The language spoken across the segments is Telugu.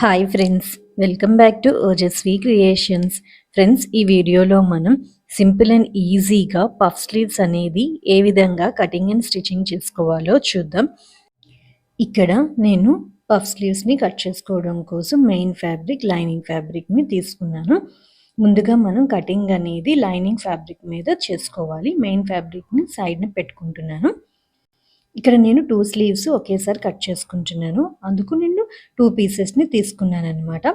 Hi friends welcome back to Ojaswi creations friends ఈ వీడియోలో మనం సింపుల్ అండ్ ఈజీగా పఫ్ స్లీవ్స్ అనేది ఏ విధంగా కటింగ్ అండ్ స్టిచ్చింగ్ చేసుకోవాలో చూద్దాం. ఇక్కడ నేను పఫ్ స్లీవ్స్ని కట్ చేసుకోవడం కోసం మెయిన్ ఫ్యాబ్రిక్ లైనింగ్ ఫ్యాబ్రిక్ని తీసుకున్నాను. ముందుగా మనం కటింగ్ అనేది లైనింగ్ ఫ్యాబ్రిక్ మీద చేసుకోవాలి. మెయిన్ ఫ్యాబ్రిక్ని సైడ్ని పెట్టుకుంటున్నాను. ఇక్కడ నేను టూ స్లీవ్స్ ఒకేసారి కట్ చేసుకుంటున్నాను. అందుకు నేను టూ పీసెస్ని తీసుకున్నాను అనమాట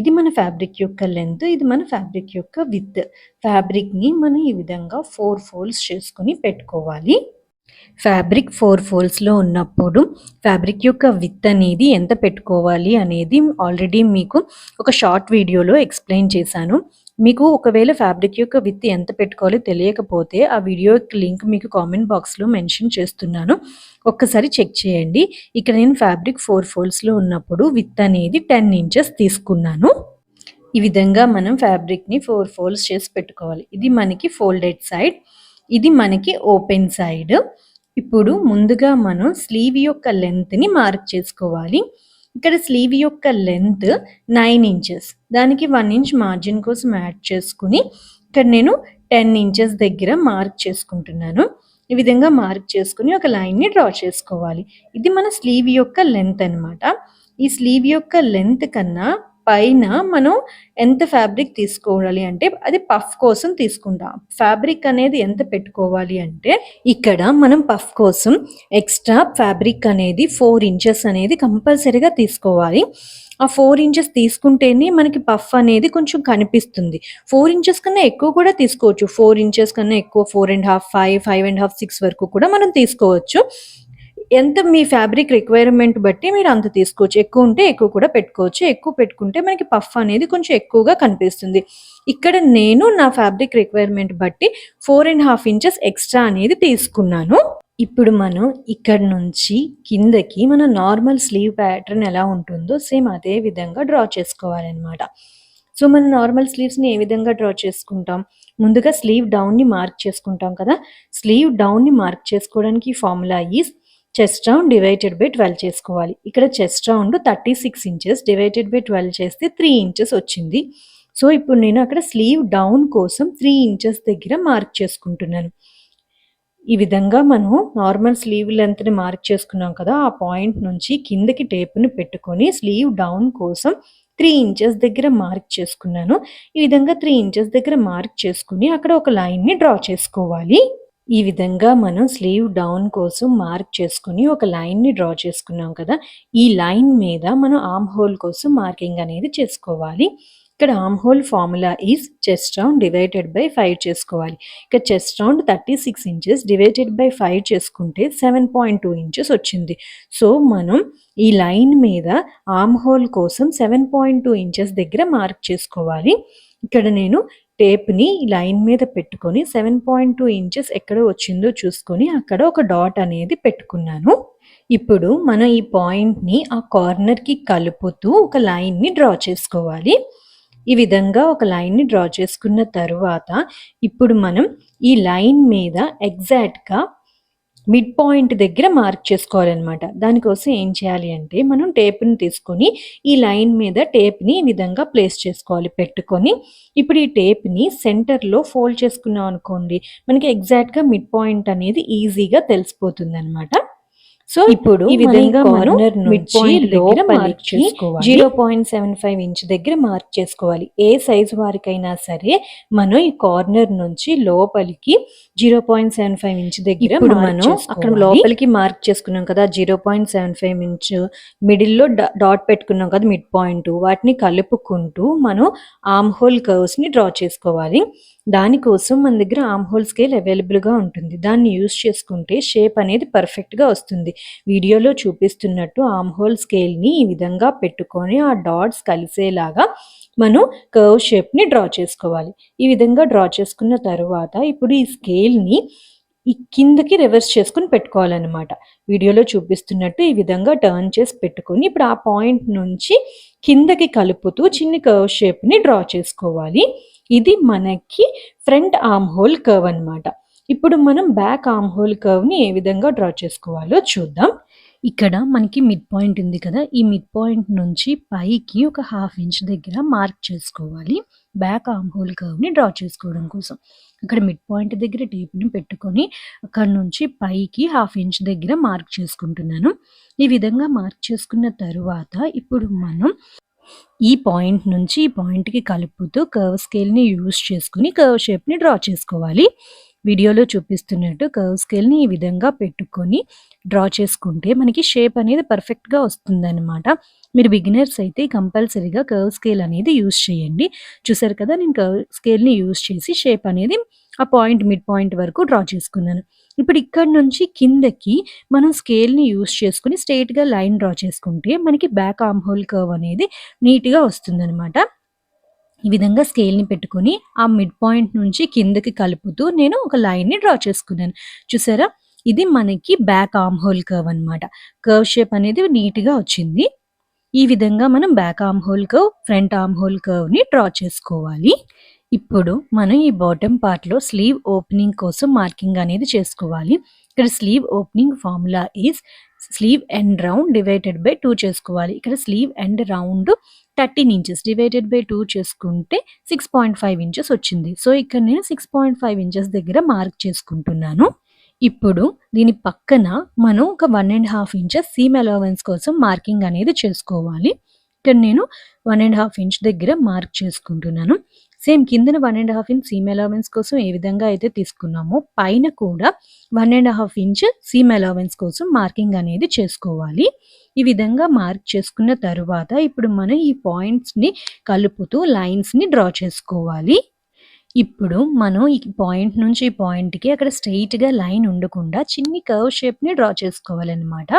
ఇది మన ఫ్యాబ్రిక్ యొక్క లెంత్ ఇది మన ఫ్యాబ్రిక్ యొక్క విత్ ఫ్యాబ్రిక్ని మనం ఈ విధంగా ఫోర్ ఫోల్డ్స్ చేసుకుని పెట్టుకోవాలి. ఫ్యాబ్రిక్ ఫోర్ ఫోల్డ్స్లో ఉన్నప్పుడు ఫ్యాబ్రిక్ యొక్క విత్ అనేది ఎంత పెట్టుకోవాలి అనేది ఆల్రెడీ మీకు ఒక షార్ట్ వీడియోలో ఎక్స్ప్లెయిన్ చేశాను. మీకు ఒకవేళ ఫ్యాబ్రిక్ యొక్క విత్ ఎంత పెట్టుకోవాలో తెలియకపోతే ఆ వీడియో లింక్ మీకు కామెంట్ బాక్స్లో మెన్షన్ చేస్తున్నాను. ఒక్కసారి చెక్ చేయండి. ఇక్కడ నేను ఫ్యాబ్రిక్ ఫోర్ ఫోల్డ్స్లో ఉన్నప్పుడు విత్ అనేది టెన్ ఇంచెస్ తీసుకున్నాను. ఈ విధంగా మనం ఫ్యాబ్రిక్ని ఫోర్ ఫోల్డ్స్ చేసి పెట్టుకోవాలి. ఇది మనకి ఫోల్డెడ్ సైడ్ ఇది మనకి ఓపెన్ సైడ్ ఇప్పుడు ముందుగా మనం స్లీవ్ యొక్క లెంత్ని మార్క్ చేసుకోవాలి. ఇక్కడ స్లీవ్ యొక్క లెంత్ నైన్ ఇంచెస్ దానికి వన్ ఇంచ్ మార్జిన్ కోసం యాడ్ చేసుకుని ఇక్కడ నేను టెన్ ఇంచెస్ దగ్గర మార్క్ చేసుకుంటున్నాను. ఈ విధంగా మార్క్ చేసుకుని ఒక లైన్ని డ్రా చేసుకోవాలి. ఇది మన స్లీవ్ యొక్క లెంత్ అనమాట ఈ స్లీవ్ యొక్క లెంత్ కన్నా పైన మనం ఎంత ఫ్యాబ్రిక్ తీసుకోవాలి అంటే అది పఫ్ కోసం తీసుకుంటాం. ఫ్యాబ్రిక్ అనేది ఎంత పెట్టుకోవాలి అంటే ఇక్కడ మనం పఫ్ కోసం ఎక్స్ట్రా ఫ్యాబ్రిక్ అనేది ఫోర్ ఇంచెస్ అనేది కంపల్సరీగా తీసుకోవాలి. ఆ ఫోర్ ఇంచెస్ తీసుకుంటేనే మనకి పఫ్ అనేది కొంచెం కనిపిస్తుంది. ఫోర్ ఇంచెస్ కన్నా ఎక్కువ కూడా తీసుకోవచ్చు. ఫోర్ ఇంచెస్ కన్నా ఎక్కువ four and half five five and half six వరకు కూడా మనం తీసుకోవచ్చు. ఎంత మీ ఫ్యాబ్రిక్ రిక్వైర్మెంట్ బట్టి మీరు అంత తీసుకోవచ్చు. ఎక్కువ ఉంటే ఎక్కువ కూడా పెట్టుకోవచ్చు. ఎక్కువ పెట్టుకుంటే మనకి పఫ్ అనేది కొంచెం ఎక్కువగా కనిపిస్తుంది. ఇక్కడ నేను నా ఫ్యాబ్రిక్ రిక్వైర్మెంట్ బట్టి four and half inches extra అనేది తీసుకున్నాను. ఇప్పుడు మనం ఇక్కడ నుంచి కిందకి మన నార్మల్ స్లీవ్ ప్యాటర్న్ ఎలా ఉంటుందో సేమ్ అదే విధంగా డ్రా చేసుకోవాలన్నమాట. సో మనం నార్మల్ స్లీవ్స్ని ఏ విధంగా డ్రా చేసుకుంటాం? ముందుగా స్లీవ్ డౌన్ని మార్క్ చేసుకుంటాం కదా? స్లీవ్ డౌన్ని మార్క్ చేసుకోవడానికి formula is chest round divided by twelve చేసుకోవాలి. ఇక్కడ chest round thirty six inches divided by twelve చేస్తే త్రీ ఇంచెస్ వచ్చింది. సో ఇప్పుడు నేను అక్కడ స్లీవ్ డౌన్ కోసం త్రీ ఇంచెస్ దగ్గర మార్క్ చేసుకుంటున్నాను. ఈ విధంగా మనం నార్మల్ స్లీవ్ లెంత్ని మార్క్ చేసుకున్నాం కదా ఆ పాయింట్ నుంచి కిందకి టేపుని పెట్టుకొని స్లీవ్ డౌన్ కోసం త్రీ ఇంచెస్ దగ్గర మార్క్ చేసుకున్నాను. ఈ విధంగా త్రీ ఇంచెస్ దగ్గర మార్క్ చేసుకుని అక్కడ ఒక లైన్ని డ్రా చేసుకోవాలి. ఈ విధంగా మనం స్లీవ్ డౌన్ కోసం మార్క్ చేసుకుని ఒక లైన్ని డ్రా చేసుకున్నాం కదా ఈ లైన్ మీద మనం ఆమ్ హోల్ కోసం మార్కింగ్ అనేది చేసుకోవాలి. ఇక్కడ arm hole formula is chest round divided by five చేసుకోవాలి. ఇక్కడ chest round thirty six inches divided by five చేసుకుంటే సెవెన్ పాయింట్ టూ ఇంచెస్ వచ్చింది. సో మనం ఈ లైన్ మీద ఆమ్ హోల్ కోసం సెవెన్ పాయింట్ టూ ఇంచెస్ దగ్గర మార్క్ చేసుకోవాలి. ఇక్కడ నేను టేప్ని లైన్ మీద పెట్టుకొని సెవెన్ పాయింట్ టూ ఇంచెస్ ఎక్కడ వచ్చిందో చూసుకొని అక్కడ ఒక డాట్ అనేది పెట్టుకున్నాను. ఇప్పుడు మనం ఈ పాయింట్ని ఆ కార్నర్కి కలుపుతూ ఒక లైన్ని డ్రా చేసుకోవాలి. ఈ విధంగా ఒక లైన్ని డ్రా చేసుకున్న తరువాత ఇప్పుడు మనం ఈ లైన్ మీద ఎగ్జాక్ట్గా మిడ్ పాయింట్ దగ్గర మార్క్ చేసుకోవాలన్నమాట. దానికోసం ఏం చేయాలి అంటే మనం టేప్ని తీసుకొని ఈ లైన్ మీద టేప్ని ఈ విధంగా ప్లేస్ చేసుకోవాలి పెట్టుకొని. ఇప్పుడు ఈ టేప్ని సెంటర్లో ఫోల్డ్ చేసుకున్నాం అనుకోండి మనకి ఎగ్జాక్ట్గా మిడ్ పాయింట్ అనేది ఈజీగా తెలిసిపోతుంది అనమాట సో ఇప్పుడు ఈ విధంగా కార్నర్ నుంచి దగ్గర మార్క్ చేసుకోవాలి. Zero point seven five inch దగ్గర మార్క్ చేసుకోవాలి. ఏ సైజు వారికైనా సరే మనం ఈ కార్నర్ నుంచి లోపలికి zero point seven five inch దగ్గర మనం అక్కడ లోపలికి మార్క్ చేసుకున్నాం కదా zero point seven five inch మిడిల్లో డాట్ పెట్టుకున్నాం కదా మిడ్ పాయింట్ వాటిని కలుపుకుంటూ మనం ఆమ్ హోల్ కర్వ్స్ని డ్రా చేసుకోవాలి. దానికోసం మన దగ్గర ఆమ్ హోల్ స్కేల్ అవైలబుల్గా ఉంటుంది. దాన్ని యూస్ చేసుకుంటే షేప్ అనేది పర్ఫెక్ట్గా వస్తుంది. వీడియోలో చూపిస్తున్నట్టు ఆమ్ హోల్ స్కేల్ని ఈ విధంగా పెట్టుకొని ఆ డాట్స్ కలిసేలాగా మనం కర్వ్ షేప్ని డ్రా చేసుకోవాలి. ఈ విధంగా డ్రా చేసుకున్న తర్వాత ఇప్పుడు ఈ స్కేల్ని ఈ కిందకి రివర్స్ చేసుకుని పెట్టుకోవాలన్నమాట. వీడియోలో చూపిస్తున్నట్టు ఈ విధంగా టర్న్ చేసి పెట్టుకొని ఇప్పుడు ఆ పాయింట్ నుంచి కిందకి కలుపుతూ చిన్న కర్వ్ షేప్ని డ్రా చేసుకోవాలి. ఇది మనకి ఫ్రంట్ ఆర్మ్ హోల్ కర్వ్ అనమాట ఇప్పుడు మనం బ్యాక్ ఆర్మ్ హోల్ కర్వ్ని ఏ విధంగా డ్రా చేసుకోవాలో చూద్దాం. ఇక్కడ మనకి మిడ్ పాయింట్ ఉంది కదా ఈ మిడ్ పాయింట్ నుంచి పైకి ఒక హాఫ్ ఇంచ్ దగ్గర మార్క్ చేసుకోవాలి. బ్యాక్ ఆర్మ్ హోల్ కర్వ్ని డ్రా చేసుకోవడం కోసం. అక్కడ మిడ్ పాయింట్ దగ్గర టేప్ని పెట్టుకొని అక్కడ నుంచి పైకి హాఫ్ ఇంచ్ దగ్గర మార్క్ చేసుకుంటున్నాను. ఈ విధంగా మార్క్ చేసుకున్న తరువాత ఇప్పుడు మనం ఈ పాయింట్ నుంచి ఈ పాయింట్కి కలుపుతూ కర్వ్ స్కేల్ని యూస్ చేసుకుని కర్వ్ షేప్ని డ్రా చేసుకోవాలి. వీడియోలో చూపిస్తున్నట్టు కర్వ్ స్కేల్ని ఈ విధంగా పెట్టుకొని డ్రా చేసుకుంటే మనకి షేప్ అనేది పర్ఫెక్ట్గా వస్తుందన్నమాట. మీరు బిగినర్స్ అయితే కంపల్సరీగా కర్వ్ స్కేల్ అనేది యూస్ చేయండి. చూసారు కదా నేను కర్వ్ స్కేల్ని యూస్ చేసి షేప్ అనేది ఆ పాయింట్ మిడ్ పాయింట్ వరకు డ్రా చేసుకున్నాను. ఇప్పుడు ఇక్కడ నుంచి కిందకి మనం స్కేల్ని యూస్ చేసుకుని స్ట్రైట్గా లైన్ డ్రా చేసుకుంటే మనకి బ్యాక్ ఆమ్హోల్ హోల్ కర్వ్ అనేది నీట్గా వస్తుందన్నమాట. ఈ విధంగా స్కేల్ని పెట్టుకొని ఆ మిడ్ పాయింట్ నుంచి కిందకి కలుపుతూ నేను ఒక లైన్ని డ్రా చేసుకున్నాను. చూసారా? ఇది మనకి బ్యాక్ ఆర్మ్ హోల్ కర్వ్ అనమాట కర్వ్ షేప్ అనేది నీట్గా వచ్చింది. ఈ విధంగా మనం back arm hole curve front arm hole కర్వ్ని draw చేసుకోవాలి. ఇప్పుడు మనం ఈ బాటమ్ పార్ట్లో స్లీవ్ ఓపెనింగ్ కోసం మార్కింగ్ అనేది చేసుకోవాలి. ఇక్కడ sleeve opening formula is sleeve and round divided by two చేసుకోవాలి. ఇక్కడ sleeve and round thirteen inches divided by two చేసుకుంటే సిక్స్ పాయింట్ ఫైవ్ ఇంచెస్ వచ్చింది. సో ఇక్కడ నేను సిక్స్ పాయింట్ ఫైవ్ ఇంచెస్ దగ్గర మార్క్ చేసుకుంటున్నాను. ఇప్పుడు దీని పక్కన మనం ఒక one and half inches seam allowance కోసం మార్కింగ్ అనేది చేసుకోవాలి. ఇక్కడ నేను వన్ అండ్ హాఫ్ ఇంచ్ దగ్గర మార్క్ చేసుకుంటున్నాను. సేమ్ కిందన one and half inch seam allowance కోసం ఏ విధంగా అయితే తీసుకున్నామో పైన కూడా one and half inch seam allowance కోసం మార్కింగ్ అనేది చేసుకోవాలి. ఈ విధంగా మార్క్ చేసుకున్న తరువాత ఇప్పుడు మనం ఈ పాయింట్స్ని కలుపుతూ లైన్స్ని డ్రా చేసుకోవాలి. ఇప్పుడు మనం ఈ పాయింట్ నుంచి ఈ పాయింట్కి అక్కడ స్ట్రెయిట్గా లైన్ ఉండకుండా చిన్ని కర్వ్ షేప్ని డ్రా చేసుకోవాలన్నమాట.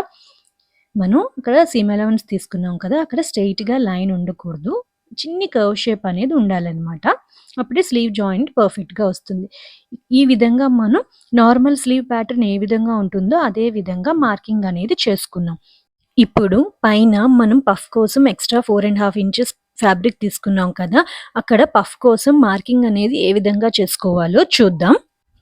మనం అక్కడ సీమ్ అలవెన్స్ తీసుకున్నాం కదా అక్కడ స్ట్రెయిట్గా లైన్ ఉండకూడదు. చిన్ని కర్వ్ షేప్ అనేది ఉండాలన్నమాట. అప్పుడే స్లీవ్ జాయింట్ పర్ఫెక్ట్గా వస్తుంది. ఈ విధంగా మనం నార్మల్ స్లీవ్ ప్యాటర్న్ ఏ విధంగా ఉంటుందో అదే విధంగా మార్కింగ్ అనేది చేసుకున్నాం ఇప్పుడు పైన మనం పఫ్ కోసం extra four and half inches fabric తీసుకున్నాం కదా అక్కడ పఫ్ కోసం మార్కింగ్ అనేది ఏ విధంగా చేసుకోవాలో చూద్దాం.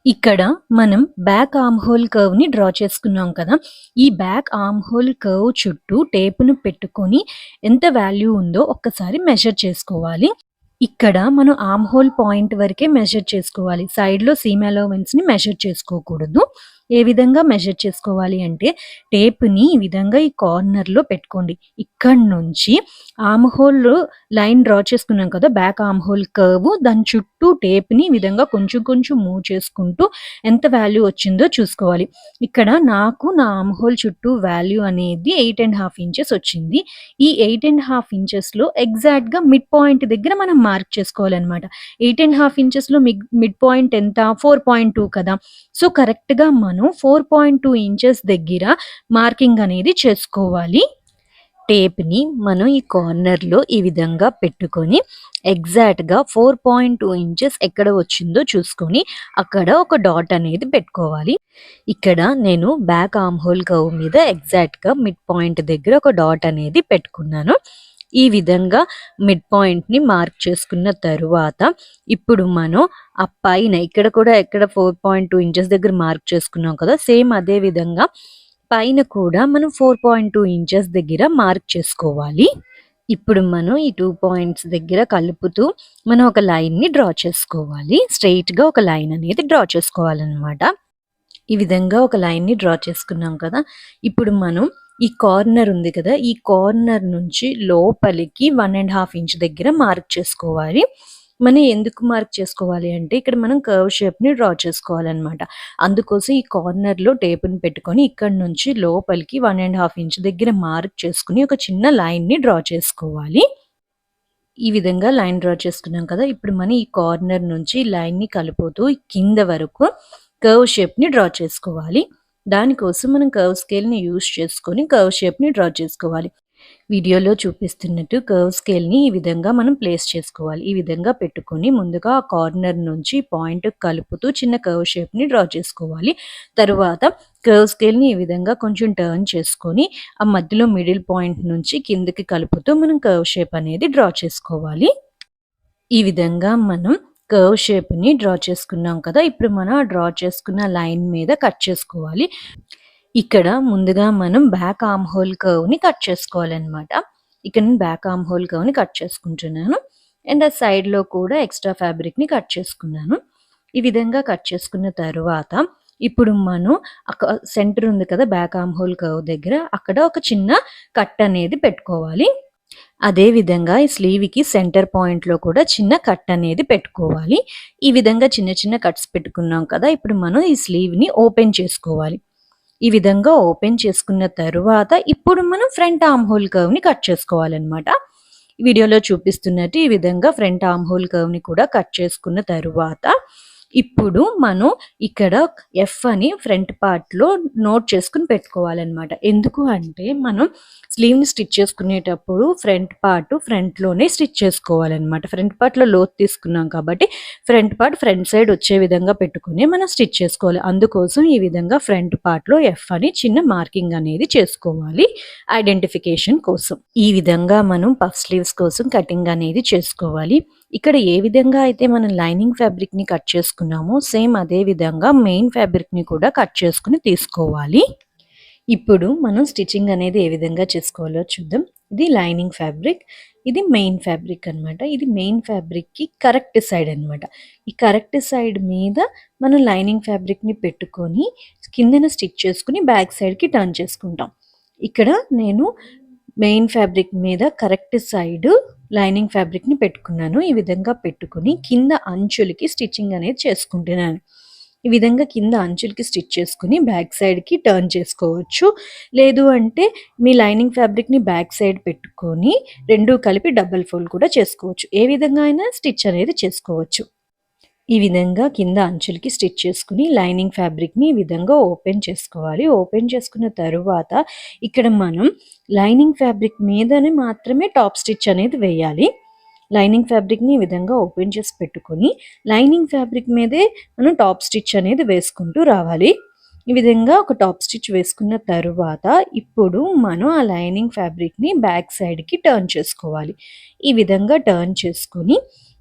ఇక్కడ మనం బ్యాక్ ఆర్మ్ హోల్ కర్వ్ని డ్రా చేసుకున్నాం కదా. ఈ బ్యాక్ ఆర్మ్ హోల్ కర్వ్ చుట్టూ టేపును పెట్టుకొని ఎంత వాల్యూ ఉందో ఒక్కసారి మెజర్ చేసుకోవాలి. ఇక్కడ మనం ఆర్మ్ హోల్ పాయింట్ వరకే మెజర్ చేసుకోవాలి. సైడ్లో సీమ్ అలవెన్స్ని మెజర్ చేసుకోకూడదు. ఏ విధంగా మెజర్ చేసుకోవాలి అంటే టేప్ని ఈ విధంగా ఈ కార్నర్లో పెట్టుకోండి. ఇక్కడ నుంచి ఆమ్ హోల్ లైన్ డ్రా చేసుకున్నాం కదా బ్యాక్ ఆమ్ హోల్ కర్వ్ దాని చుట్టూ టేప్ని ఈ విధంగా కొంచెం కొంచెం మూవ్ చేసుకుంటూ ఎంత వాల్యూ వచ్చిందో చూసుకోవాలి. ఇక్కడ నాకు నా ఆమ్ హోల్ చుట్టూ వాల్యూ అనేది ఎయిట్ అండ్ హాఫ్ ఇంచెస్ వచ్చింది. ఈ ఎయిట్ అండ్ హాఫ్ ఇంచెస్లో ఎగ్జాక్ట్గా మిడ్ పాయింట్ దగ్గర మనం మార్క్ చేసుకోవాలన్నమాట. ఎయిట్ అండ్ హాఫ్ ఇంచెస్లో మిడ్ మిడ్ పాయింట్ ఎంత? ఫోర్ పాయింట్ టూ కదా. సో కరెక్ట్గా మనం ఫోర్ పాయింట్ టూ ఇంచెస్ దగ్గర మార్కింగ్ అనేది చేసుకోవాలి. టేప్ని మనం ఈ కార్నర్లో ఈ విధంగా పెట్టుకొని ఎగ్జాక్ట్గా ఫోర్ పాయింట్ టూ ఇంచెస్ ఎక్కడ వచ్చిందో చూసుకొని అక్కడ ఒక డాట్ అనేది పెట్టుకోవాలి. ఇక్కడ నేను బ్యాక్ ఆమ్హోల్ హోల్ కవ్ మీద ఎగ్జాక్ట్గా మిడ్ పాయింట్ దగ్గర ఒక డాట్ అనేది పెట్టుకున్నాను. ఈ విధంగా మిడ్ పాయింట్ని మార్క్ చేసుకున్న తరువాత ఇప్పుడు మనం ఆ పైన ఇక్కడ కూడా ఎక్కడ ఫోర్ పాయింట్ టూ ఇంచెస్ దగ్గర మార్క్ చేసుకున్నాం కదా సేమ్ అదే విధంగా పైన కూడా మనం ఫోర్ పాయింట్ టూ ఇంచెస్ దగ్గర మార్క్ చేసుకోవాలి. ఇప్పుడు మనం ఈ టూ పాయింట్స్ దగ్గర కలుపుతూ మనం ఒక లైన్ని డ్రా చేసుకోవాలి. స్ట్రెయిట్గా ఒక లైన్ అనేది డ్రా చేసుకోవాలన్నమాట. ఈ విధంగా ఒక లైన్ని డ్రా చేసుకున్నాం కదా ఇప్పుడు మనం ఈ కార్నర్ ఉంది కదా ఈ కార్నర్ నుంచి లోపలికి వన్ అండ్ హాఫ్ ఇంచ్ దగ్గర మార్క్ చేసుకోవాలి. మనం ఎందుకు మార్క్ చేసుకోవాలి అంటే ఇక్కడ మనం కర్వ్ షేప్ని డ్రా చేసుకోవాలన్నమాట. అందుకోసం ఈ కార్నర్లో టేపుని పెట్టుకొని ఇక్కడ నుంచి లోపలికి వన్ అండ్ హాఫ్ ఇంచ్ దగ్గర మార్క్ చేసుకుని ఒక చిన్న లైన్ని డ్రా చేసుకోవాలి. ఈ విధంగా లైన్ డ్రా చేసుకున్నాం కదా ఇప్పుడు మనం ఈ కార్నర్ నుంచి లైన్ని కలుపుతూ కింద వరకు కర్వ్ షేప్ని డ్రా చేసుకోవాలి. దానికోసం మనం కర్వ్ స్కేల్ని యూస్ చేసుకొని కర్వ్ షేప్ని డ్రా చేసుకోవాలి. వీడియోలో చూపిస్తున్నట్టు కర్వ్ స్కేల్ని ఈ విధంగా మనం ప్లేస్ చేసుకోవాలి. ఈ విధంగా పెట్టుకొని ముందుగా ఆ కార్నర్ నుంచి పాయింట్ కలుపుతూ చిన్న కర్వ్ షేప్ని డ్రా చేసుకోవాలి. తరువాత కర్వ్ స్కేల్ని ఈ విధంగా కొంచెం టర్న్ చేసుకొని ఆ మధ్యలో మిడిల్ పాయింట్ నుంచి కిందకి కలుపుతూ మనం కర్వ్ షేప్ అనేది డ్రా చేసుకోవాలి. ఈ విధంగా మనం కర్వ్ షేప్ని డ్రా చేసుకున్నాం కదా ఇప్పుడు మనం డ్రా చేసుకున్న లైన్ మీద కట్ చేసుకోవాలి. ఇక్కడ ముందుగా మనం బ్యాక్ ఆమ్ హోల్ కర్వ్ని కట్ చేసుకోవాలన్నమాట. ఇక్కడ నేను బ్యాక్ ఆమ్ హోల్ కర్వ్ని కట్ చేసుకుంటున్నాను. అండ్ ఆ సైడ్లో కూడా ఎక్స్ట్రా ఫ్యాబ్రిక్ని కట్ చేసుకున్నాను. ఈ విధంగా కట్ చేసుకున్న తర్వాత ఇప్పుడు మనం అక్కడ సెంటర్ ఉంది కదా బ్యాక్ ఆమ్ హోల్ కర్వ్ దగ్గర అక్కడ ఒక చిన్న కట్ అనేది పెట్టుకోవాలి. అదే విధంగా ఈ స్లీవ్కి సెంటర్ పాయింట్లో కూడా చిన్న కట్ అనేది పెట్టుకోవాలి. ఈ విధంగా చిన్న చిన్న కట్స్ పెట్టుకున్నాం కదా ఇప్పుడు మనం ఈ స్లీవ్ని ఓపెన్ చేసుకోవాలి. ఈ విధంగా ఓపెన్ చేసుకున్న తరువాత ఇప్పుడు మనం ఫ్రంట్ ఆర్మ్ హోల్ కర్వ్ని కట్ చేసుకోవాలన్నమాట. వీడియోలో చూపిస్తున్నట్టు ఈ విధంగా ఫ్రంట్ ఆర్మ్ హోల్ కర్వ్ని కూడా కట్ చేసుకున్న తరువాత ఇప్పుడు మనం ఇక్కడ ఎఫ్ అని ఫ్రంట్ పార్ట్లో నోట్ చేసుకుని పెట్టుకోవాలన్నమాట. ఎందుకు అంటే మనం స్లీవ్ని స్టిచ్ చేసుకునేటప్పుడు ఫ్రంట్ పార్ట్ ఫ్రంట్లోనే స్టిచ్ చేసుకోవాలన్నమాట. ఫ్రంట్ పార్ట్లో లోత్ తీసుకున్నాం కాబట్టి ఫ్రంట్ పార్ట్ ఫ్రంట్ సైడ్ వచ్చే విధంగా పెట్టుకుని మనం స్టిచ్ చేసుకోవాలి. అందుకోసం ఈ విధంగా ఫ్రంట్ పార్ట్లో ఎఫ్ అని చిన్న మార్కింగ్ అనేది చేసుకోవాలి ఐడెంటిఫికేషన్ కోసం. ఈ విధంగా మనం పఫ్ స్లీవ్స్ కోసం కటింగ్ అనేది చేసుకోవాలి. ఇక్కడ ఏ విధంగా అయితే మనం లైనింగ్ ఫ్యాబ్రిక్ని కట్ చేసుకున్నామో సేమ్ అదే విధంగా మెయిన్ ఫ్యాబ్రిక్ని కూడా కట్ చేసుకుని తీసుకోవాలి. ఇప్పుడు మనం స్టిచ్చింగ్ అనేది ఏ విధంగా చేసుకోవాలో చూద్దాం. ఇది లైనింగ్ ఫ్యాబ్రిక్ ఇది మెయిన్ ఫ్యాబ్రిక్ అనమాట ఇది మెయిన్ ఫ్యాబ్రిక్కి కరెక్ట్ సైడ్ అనమాట ఈ కరెక్ట్ సైడ్ మీద మనం లైనింగ్ ఫ్యాబ్రిక్ని పెట్టుకొని కిందన స్టిచ్ చేసుకుని బ్యాక్ సైడ్కి టర్న్ చేసుకుంటాం. ఇక్కడ నేను మెయిన్ ఫ్యాబ్రిక్ మీద కరెక్ట్ సైడ్ లైనింగ్ ఫ్యాబ్రిక్ని పెట్టుకున్నాను. ఈ విధంగా పెట్టుకుని కింద అంచులకి స్టిచ్చింగ్ అనేది చేసుకుంటున్నాను. ఈ విధంగా కింద అంచులకి స్టిచ్ చేసుకుని బ్యాక్ సైడ్కి టర్న్ చేసుకోవచ్చు. లేదు అంటే మీ లైనింగ్ ఫ్యాబ్రిక్ని బ్యాక్ సైడ్ పెట్టుకొని రెండు కలిపి డబల్ ఫోల్డ్ కూడా చేసుకోవచ్చు. ఏ విధంగా అయినా స్టిచ్ అనేది చేసుకోవచ్చు. ఈ విధంగా కింద అంచులకి స్టిచ్ చేసుకుని లైనింగ్ ఫ్యాబ్రిక్ని ఈ విధంగా ఓపెన్ చేసుకోవాలి. ఓపెన్ చేసుకున్న తరువాత ఇక్కడ మనం లైనింగ్ ఫ్యాబ్రిక్ మీదనే మాత్రమే టాప్ స్టిచ్ అనేది వేయాలి. లైనింగ్ ఫ్యాబ్రిక్ని ఈ విధంగా ఓపెన్ చేసి పెట్టుకొని లైనింగ్ ఫ్యాబ్రిక్ మీదే మనం టాప్ స్టిచ్ అనేది వేసుకుంటూ రావాలి. ఈ విధంగా ఒక టాప్ స్టిచ్ వేసుకున్న తరువాత ఇప్పుడు మనం ఆ లైనింగ్ ఫ్యాబ్రిక్ని బ్యాక్ సైడ్కి టర్న్ చేసుకోవాలి. ఈ విధంగా టర్న్ చేసుకొని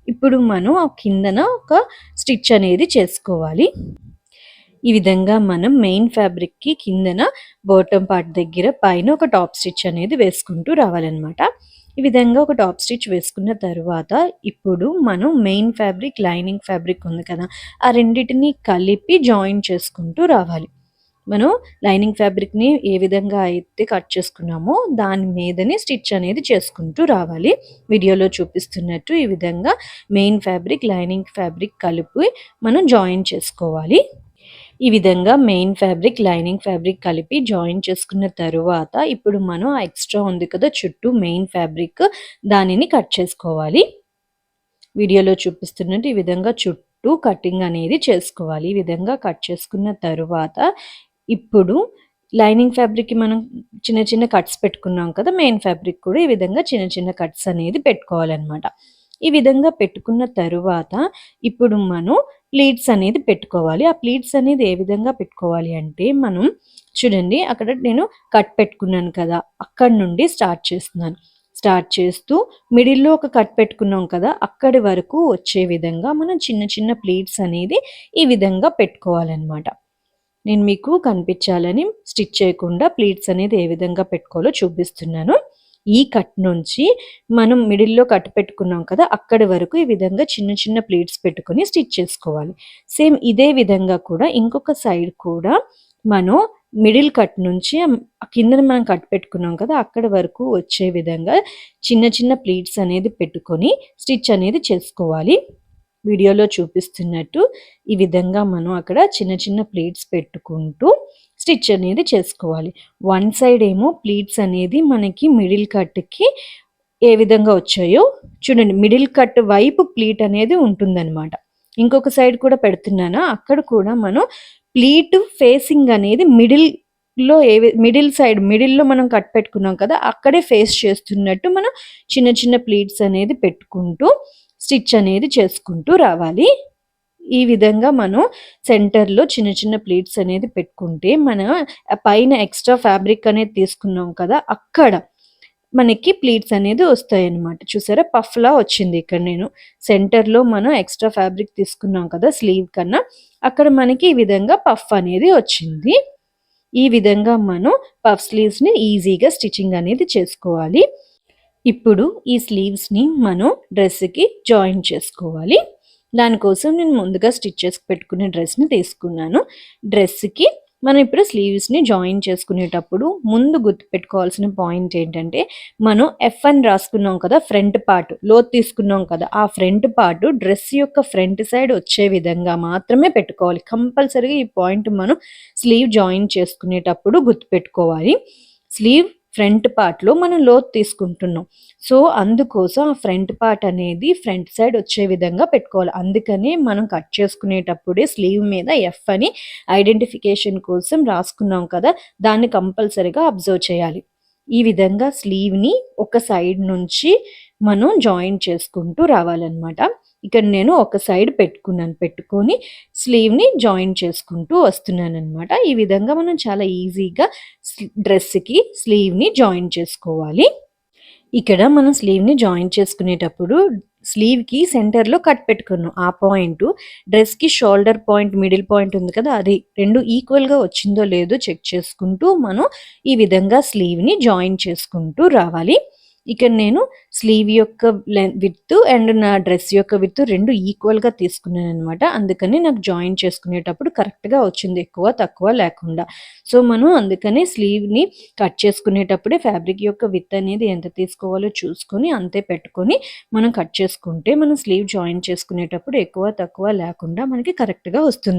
ఇప్పుడు మనం ఆ కిందన ఒక స్టిచ్ అనేది చేసుకోవాలి. ఈ విధంగా మనం మెయిన్ ఫ్యాబ్రిక్కి కిందన బాటమ్ పార్ట్ దగ్గర పైన ఒక టాప్ స్టిచ్ అనేది వేసుకుంటూ రావాలన్నమాట. ఈ విధంగా ఒక టాప్ స్టిచ్ వేసుకున్న తర్వాత ఇప్పుడు మనం మెయిన్ ఫ్యాబ్రిక్ లైనింగ్ ఫ్యాబ్రిక్ ఉంది కదా ఆ రెండింటిని కలిపి జాయిన్ చేసుకుంటూ రావాలి. మనం లైనింగ్ ఫ్యాబ్రిక్ని ఏ విధంగా అయితే కట్ చేసుకున్నామో దాని మీదనే స్టిచ్ అనేది చేసుకుంటూ రావాలి. వీడియోలో చూపిస్తున్నట్టు ఈ విధంగా మెయిన్ ఫ్యాబ్రిక్ లైనింగ్ ఫ్యాబ్రిక్ కలిపి మనం జాయిన్ చేసుకోవాలి. ఈ విధంగా మెయిన్ ఫ్యాబ్రిక్ లైనింగ్ ఫ్యాబ్రిక్ కలిపి జాయిన్ చేసుకున్న తరువాత ఇప్పుడు మనం ఎక్స్ట్రా ఉంది కదా చుట్టూ మెయిన్ ఫ్యాబ్రిక్ దానిని కట్ చేసుకోవాలి. వీడియోలో చూపిస్తున్నట్టు ఈ విధంగా చుట్టూ కటింగ్ అనేది చేసుకోవాలి. ఈ విధంగా కట్ చేసుకున్న తరువాత ఇప్పుడు లైనింగ్ ఫ్యాబ్రిక్కి మనం చిన్న చిన్న కట్స్ పెట్టుకున్నాం కదా మెయిన్ ఫ్యాబ్రిక్ కూడా ఈ విధంగా చిన్న చిన్న కట్స్ అనేది పెట్టుకోవాలన్నమాట. ఈ విధంగా పెట్టుకున్న తరువాత ఇప్పుడు మనం ప్లీట్స్ అనేది పెట్టుకోవాలి. ఆ ప్లీట్స్ అనేది ఏ విధంగా పెట్టుకోవాలి అంటే మనం చూడండి అక్కడ నేను కట్ పెట్టుకున్నాను కదా అక్కడ నుండి స్టార్ట్ చేస్తున్నాను. స్టార్ట్ చేస్తూ మిడిల్లో ఒక కట్ పెట్టుకున్నాం కదా అక్కడి వరకు వచ్చే విధంగా మనం చిన్న చిన్న ప్లీట్స్ అనేది ఈ విధంగా పెట్టుకోవాలన్నమాట. నేను మీకు కనిపించాలని స్టిచ్ చేయకుండా ప్లీట్స్ అనేది ఏ విధంగా పెట్టుకోవాలో చూపిస్తున్నాను. ఈ కట్ నుంచి మనం మిడిల్లో కట్ పెట్టుకున్నాం కదా అక్కడి వరకు ఈ విధంగా చిన్న చిన్న ప్లీట్స్ పెట్టుకొని స్టిచ్ చేసుకోవాలి. సేమ్ ఇదే విధంగా కూడా ఇంకొక సైడ్ కూడా మనం మిడిల్ కట్ నుంచి కింద మనం కట్ పెట్టుకున్నాం కదా అక్కడి వరకు వచ్చే విధంగా చిన్న చిన్న ప్లీట్స్ అనేది పెట్టుకొని స్టిచ్ అనేది చేసుకోవాలి. వీడియోలో చూపిస్తున్నట్టు ఈ విధంగా మనం అక్కడ చిన్న చిన్న ప్లీట్స్ పెట్టుకుంటూ స్టిచ్ అనేది చేసుకోవాలి. వన్ సైడ్ ఏమో ప్లీట్స్ అనేది మనకి మిడిల్ కట్కి ఏ విధంగా వచ్చాయో చూడండి మిడిల్ కట్ వైపు ప్లీట్ అనేది ఉంటుందన్నమాట. ఇంకొక సైడ్ కూడా పెడుతున్నాను. అక్కడ కూడా మనం ప్లీట్ ఫేసింగ్ అనేది మిడిల్లో ఏ మిడిల్ సైడ్ మిడిల్లో మనం కట్ పెట్టుకున్నాం కదా అక్కడే ఫేస్ చేస్తున్నట్టు మనం చిన్న చిన్న ప్లీట్స్ అనేది పెట్టుకుంటూ స్టిచ్ అనేది చేసుకుంటూ రావాలి. ఈ విధంగా మనం సెంటర్లో చిన్న చిన్న ప్లేట్స్ అనేది పెట్టుకుంటే మన పైన ఎక్స్ట్రా ఫ్యాబ్రిక్ అనేది తీసుకున్నాం కదా అక్కడ మనకి ప్లీట్స్ అనేది వస్తాయి అన్నమాట చూసారా? పఫ్లా వచ్చింది ఇక్కడ నేను. సెంటర్లో మనం ఎక్స్ట్రా ఫ్యాబ్రిక్ తీసుకున్నాం కదా స్లీవ్ కన్నా. అక్కడ మనకి ఈ విధంగా పఫ్ అనేది వచ్చింది. ఈ విధంగా మనం పఫ్ స్లీవ్స్ని ఈజీగా స్టిచ్చింగ్ అనేది చేసుకోవాలి. ఇప్పుడు ఈ స్లీవ్స్ని మనం డ్రెస్కి జాయిన్ చేసుకోవాలి. దానికోసం నేను ముందుగా స్టిచ్ చేసి పెట్టుకునే డ్రెస్ని తీసుకున్నాను. డ్రెస్కి మనం ఇప్పుడు స్లీవ్స్ని జాయిన్ చేసుకునేటప్పుడు ముందు గుర్తుపెట్టుకోవాల్సిన పాయింట్ ఏంటంటే మనం ఎఫ్ అని రాసుకున్నాం కదా ఫ్రంట్ పార్ట్ లోత్ తీసుకున్నాం కదా ఆ ఫ్రంట్ పార్ట్ డ్రెస్ యొక్క ఫ్రంట్ సైడ్ వచ్చే విధంగా మాత్రమే పెట్టుకోవాలి. కంపల్సరీగా ఈ పాయింట్ మనం స్లీవ్ జాయిన్ చేసుకునేటప్పుడు గుర్తుపెట్టుకోవాలి. స్లీవ్ ఫ్రంట్ పార్ట్లో మనం లోత్ తీసుకుంటున్నాం. సో అందుకోసం ఆ ఫ్రంట్ పార్ట్ అనేది ఫ్రంట్ సైడ్ వచ్చే విధంగా పెట్టుకోవాలి. అందుకనే మనం కట్ చేసుకునేటప్పుడే స్లీవ్ మీద ఎఫ్ అని ఐడెంటిఫికేషన్ కోసం రాసుకున్నాం కదా దాన్ని కంపల్సరీగా అబ్జర్వ్ చేయాలి. ఈ విధంగా స్లీవ్ని ఒక సైడ్ నుంచి మనం జాయిన్ చేసుకుంటూ రావాలన్నమాట. ఇక్కడ నేను ఒక సైడ్ పెట్టుకున్నాను పెట్టుకొని స్లీవ్ని జాయిన్ చేసుకుంటూ వస్తున్నాను అనమాట ఈ విధంగా మనం చాలా ఈజీగా డ్రెస్కి స్లీవ్ని జాయిన్ చేసుకోవాలి. ఇక్కడ మనం స్లీవ్ని జాయిన్ చేసుకునేటప్పుడు స్లీవ్కి సెంటర్లో కట్ పెట్టుకున్నాం. ఆ పాయింట్ డ్రెస్కి షోల్డర్ పాయింట్ మిడిల్ పాయింట్ ఉంది కదా అది రెండు ఈక్వల్గా వచ్చిందో లేదో చెక్ చేసుకుంటూ మనం ఈ విధంగా స్లీవ్ని జాయిన్ చేసుకుంటూ రావాలి. ఇక్కడ నేను స్లీవ్ యొక్క విత్ అండ్ నా డ్రెస్ యొక్క విత్ రెండు ఈక్వల్గా తీసుకున్నాను అనమాట అందుకని నాకు జాయిన్ చేసుకునేటప్పుడు కరెక్ట్గా వచ్చింది. ఎక్కువ తక్కువ లేకుండా. సో మనం అందుకని స్లీవ్ని కట్ చేసుకునేటప్పుడే ఫ్యాబ్రిక్ యొక్క విత్ అనేది ఎంత తీసుకోవాలో చూసుకొని అంతే పెట్టుకొని మనం కట్ చేసుకుంటే మనం స్లీవ్ జాయిన్ చేసుకునేటప్పుడు ఎక్కువ తక్కువ లేకుండా మనకి కరెక్ట్గా వస్తుంది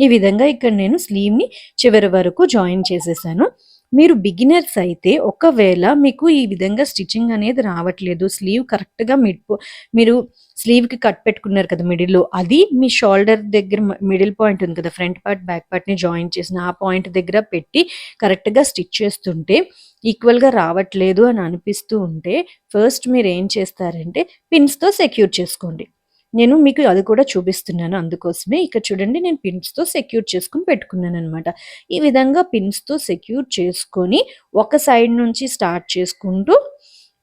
ఈ విధంగా ఇక్కడ నేను స్లీవ్ని చివరి వరకు జాయిన్ చేసేసాను. మీరు బిగినర్స్ అయితే ఒకవేళ మీకు ఈ విధంగా స్టిచ్చింగ్ అనేది రావట్లేదు స్లీవ్ కరెక్ట్గా మిడ్ మీరు స్లీవ్కి కట్ పెట్టుకున్నారు కదా మిడిల్లో అది మీ షోల్డర్ దగ్గర మిడిల్ పాయింట్ ఉంది కదా ఫ్రంట్ పార్ట్ బ్యాక్ పార్ట్ని జాయిన్ చేసిన ఆ పాయింట్ దగ్గర పెట్టి కరెక్ట్గా స్టిచ్ చేస్తుంటే ఈక్వల్గా రావట్లేదు అని అనిపిస్తూ ఉంటే ఫస్ట్ మీరు ఏం చేస్తారంటే పిన్స్తో సెక్యూర్ చేసుకోండి. నేను మీకు అది కూడా చూపిస్తున్నాను అందుకోసమే. ఇక్కడ చూడండి నేను పిన్స్తో సెక్యూర్ చేసుకుని పెట్టుకున్నాను అనమాట ఈ విధంగా పిన్స్తో సెక్యూర్ చేసుకొని ఒక సైడ్ నుంచి స్టార్ట్ చేసుకుంటూ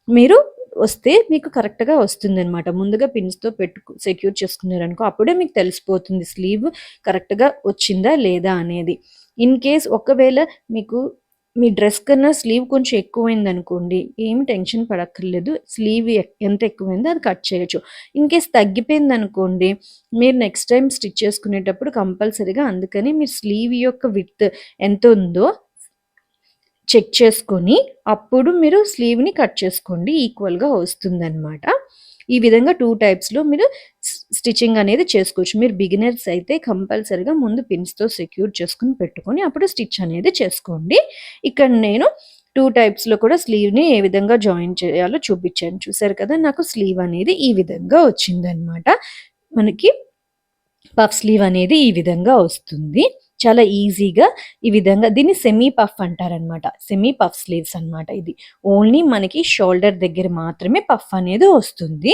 మీరు వస్తే మీకు కరెక్ట్గా వస్తుంది అనమాట ముందుగా పిన్స్తో పెట్టు సెక్యూర్ చేసుకున్నారనుకో అప్పుడే మీకు తెలిసిపోతుంది స్లీవ్ కరెక్ట్గా వచ్చిందా లేదా అనేది. ఇన్ కేస్ ఒకవేళ మీకు మీ డ్రెస్ కన్నా స్లీవ్ కొంచెం ఎక్కువైంది అనుకోండి ఏమి టెన్షన్ పడక్కర్లేదు. స్లీవ్ ఎంత ఎక్కువైందో అది కట్ చేయొచ్చు. ఇన్ కేస్ తగ్గిపోయింది అనుకోండి మీరు నెక్స్ట్ టైం స్టిచ్ చేసుకునేటప్పుడు కంపల్సరీగా అందుకని మీరు స్లీవ్ యొక్క విత్ ఎంత ఉందో చెక్ చేసుకొని అప్పుడు మీరు స్లీవ్ని కట్ చేసుకోండి ఈక్వల్గా వస్తుందన్నమాట. ఈ విధంగా టూ టైప్స్లో మీరు స్టిచ్చింగ్ అనేది చేసుకోవచ్చు. మీరు బిగినర్స్ అయితే కంపల్సరిగా ముందు పిన్స్తో సెక్యూర్ చేసుకుని పెట్టుకొని అప్పుడు స్టిచ్ అనేది చేసుకోండి. ఇక్కడ నేను టూ టైప్స్లో కూడా స్లీవ్ని ఏ విధంగా జాయిన్ చేయాలో చూపించాను. చూసారు కదా నాకు స్లీవ్ అనేది ఈ విధంగా వచ్చిందనమాట మనకి పఫ్ స్లీవ్ అనేది ఈ విధంగా వస్తుంది. చాలా ఈజీగా ఈ విధంగా దీన్ని సెమీ పఫ్ అంటారనమాట సెమీ పఫ్ స్లీవ్స్ అనమాట ఇది. ఓన్లీ మనకి షోల్డర్ దగ్గర మాత్రమే పఫ్ అనేది వస్తుంది.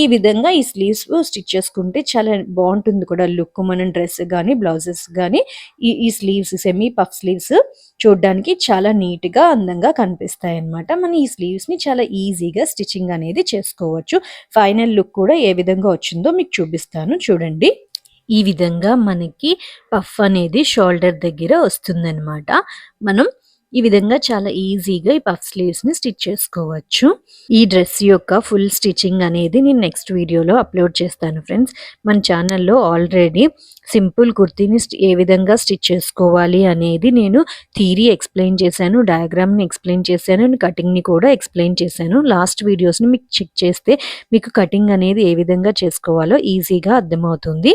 ఈ విధంగా ఈ స్లీవ్స్ స్టిచ్ చేసుకుంటే చాలా బాగుంటుంది కూడా లుక్ మనం డ్రెస్ కానీ బ్లౌజెస్ కానీ ఈ ఈ స్లీవ్స్ సెమీ పఫ్ స్లీవ్స్ చూడడానికి చాలా నీట్గా అందంగా కనిపిస్తాయి అనమాట మనం ఈ స్లీవ్స్ని చాలా ఈజీగా స్టిచ్చింగ్ అనేది చేసుకోవచ్చు. ఫైనల్ లుక్ కూడా ఏ విధంగా వచ్చిందో మీకు చూపిస్తాను. చూడండి. ఈ విధంగా మనకి పఫ్ అనేది షోల్డర్ దగ్గర వస్తుందన్నమాట. మనం ఈ విధంగా చాలా ఈజీగా ఈ పఫ్ స్లీవ్స్ని స్టిచ్ చేసుకోవచ్చు. ఈ డ్రెస్ యొక్క ఫుల్ స్టిచ్చింగ్ అనేది నేను నెక్స్ట్ వీడియోలో అప్లోడ్ చేస్తాను ఫ్రెండ్స్. మన ఛానల్లో ఆల్రెడీ సింపుల్ కుర్తీని ఏ విధంగా స్టిచ్ చేసుకోవాలి అనేది నేను థీరీ ఎక్స్ప్లెయిన్ చేశాను డయాగ్రామ్ని ఎక్స్ప్లెయిన్ చేశాను అండ్ కటింగ్ని కూడా ఎక్స్ప్లెయిన్ చేశాను. లాస్ట్ వీడియోస్ని మీకు చెక్ చేస్తే మీకు కటింగ్ అనేది ఏ విధంగా చేసుకోవాలో ఈజీగా అర్థమవుతుంది.